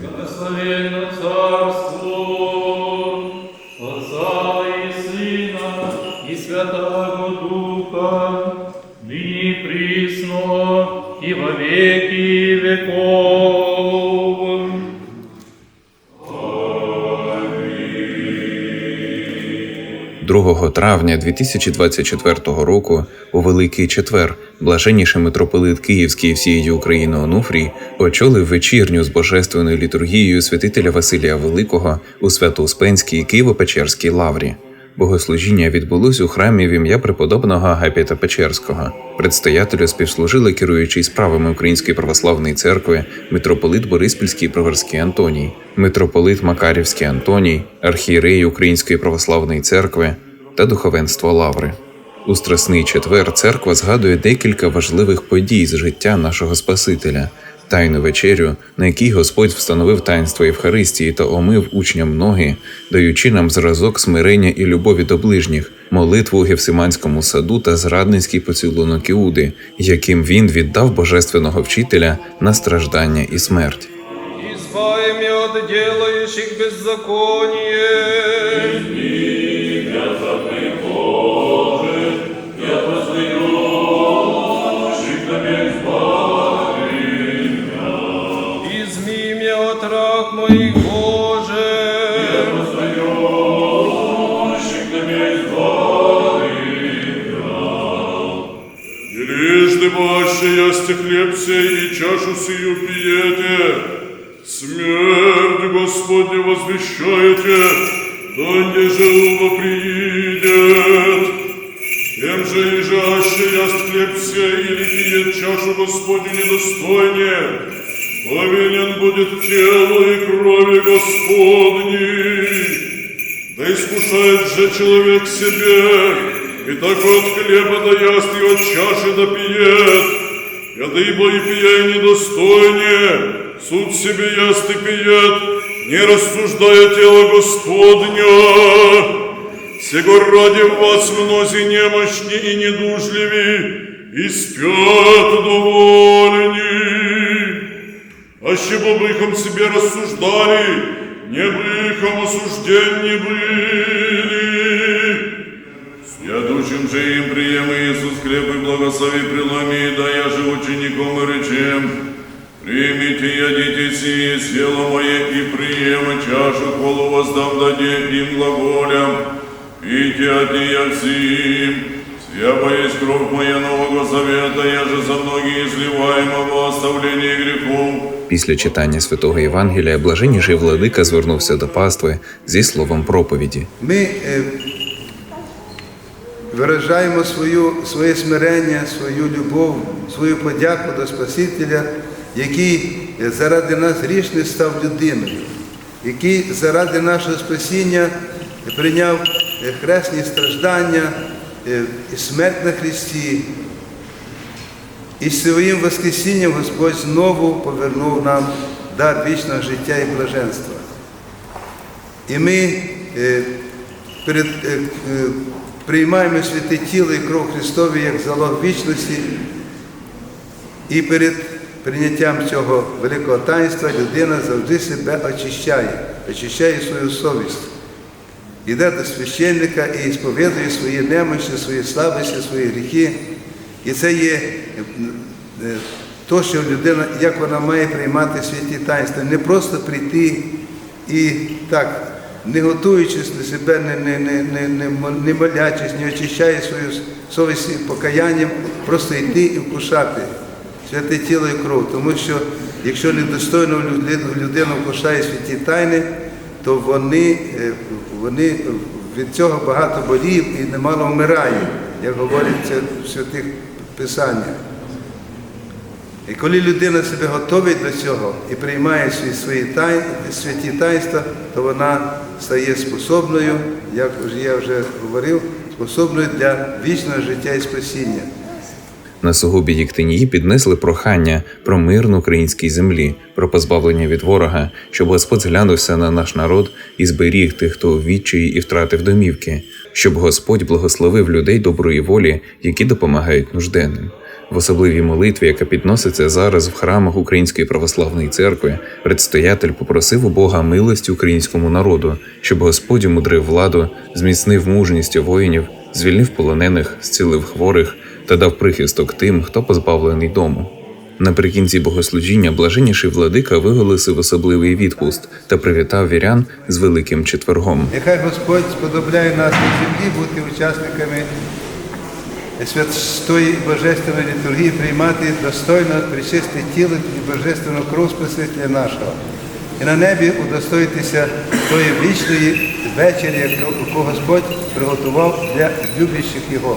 Благословенно царство Отца и Сына и Святого Духа, ныне присно и во 2 травня 2024 року у Великий Четвер блаженніший митрополит Київський всієї України Онуфрій очолив вечірню з божественною літургією святителя Василія Великого у Свято-Успенській Києво-Печерській лаврі. Богослужіння відбулось у храмі в ім'я преподобного Агапіта Печерського. Предстоятелю співслужили керуючий справами Української православної церкви митрополит Бориспільський Проверський Антоній, митрополит Макарівський Антоній, архієрей Української православної церкви та духовенство Лаври. У Страсний четвер церква згадує декілька важливих подій з життя нашого Спасителя, тайну вечерю, на якій Господь встановив таїнство Євхаристії та омив учням ноги, даючи нам зразок смирення і любові до ближніх, молитву у Гефсиманському саду та зрадницький поцілунок Іуди, яким він віддав божественного вчителя на страждання і смерть. Избави меня от делающих беззаконие. Моих Боже. Лишь дымаще ясте хлеб сей и чашу сию пьете, смерть Господня возвещаете, да не желуба приидет. Тем же и жаще яст хлеб сей или пьет чашу Господню недостойне, повинен будет телу и крови Господней. Да искушает же человек себе, и так от хлеба да яст, и чаши да пиет. Яды ибо и пия недостойне, суд себе яст и пиет, не рассуждая тело Господня. Сего ради вас мнози немощни и недужливи, и спят довольни. Аще бы быхом себе рассуждали, не быхом осужденни были. Святучим же им приемы Иисус хлеб и благослови преломи, да я же учеником и речем. Примите, ядите сие тело мое и приема чашу хвалу воздам даде им глаголям. Пейте от нея всем. Свяба есть кровь моя Нового Завета, я же за многие изливаема во оставление грехов. Після читання святого Євангелія блаженніший владика звернувся до пастви зі словом проповіді. Ми е, виражаємо свою, своє смирення, свою любов, свою подяку до Спасителя, який е, заради нас грішний став людиною, який заради нашого спасіння прийняв е, хресні страждання і смерть на Христі. І своїм Воскресінням Господь знову повернув нам дар вічного життя і блаженства. І ми е, е, е, приймаємо святе тіло і кров Христові як залог вічності. І перед прийняттям цього великого таїнства людина завжди себе очищає, очищає свою совість. Іде до священника і сповідує свої немощі, свої слабості, свої гріхи. І це є е, е, що людина, як вона має приймати святі таїнства. Не просто прийти і так, не готуючись до себе, не, не, не, не, не, молячись, не очищає свою совість покаянням, просто йти і вкушати святе тіло і кров. Тому що якщо недостойно людина вкушає святі тайни, то вони, е, вони від цього багато болів і немало вмирає, як говориться в святих писаннях. І коли людина себе готовить до цього і приймає свої, тай, святі таїнства, то вона стає способною, як я вже говорив, способною для вічного життя і спасіння. На сугубі Єктинії піднесли прохання про мир на українській землі, про позбавлення від ворога, щоб Господь зглянувся на наш народ і зберіг тих, хто відчаї і втратив домівки, щоб Господь благословив людей доброї волі, які допомагають нужденним. В особливій молитві, яка підноситься зараз в храмах Української православної церкви, предстоятель попросив у Бога милості українському народу, щоб Господь умудрив владу, зміцнив мужність воїнів, звільнив полонених, зцілив хворих та дав прихисток тим, хто позбавлений дому. Наприкінці богослужіння блаженніший владика виголосив особливий відпуст та привітав вірян з великим четвергом. Нехай Господь сподобляє нас на землі бути учасниками святої божественної літургії, приймати достойно причисте тіло і божественну кров Спасителя нашого. І на небі удостоїтися тої вічної вечері, яку Господь приготував для люблячих його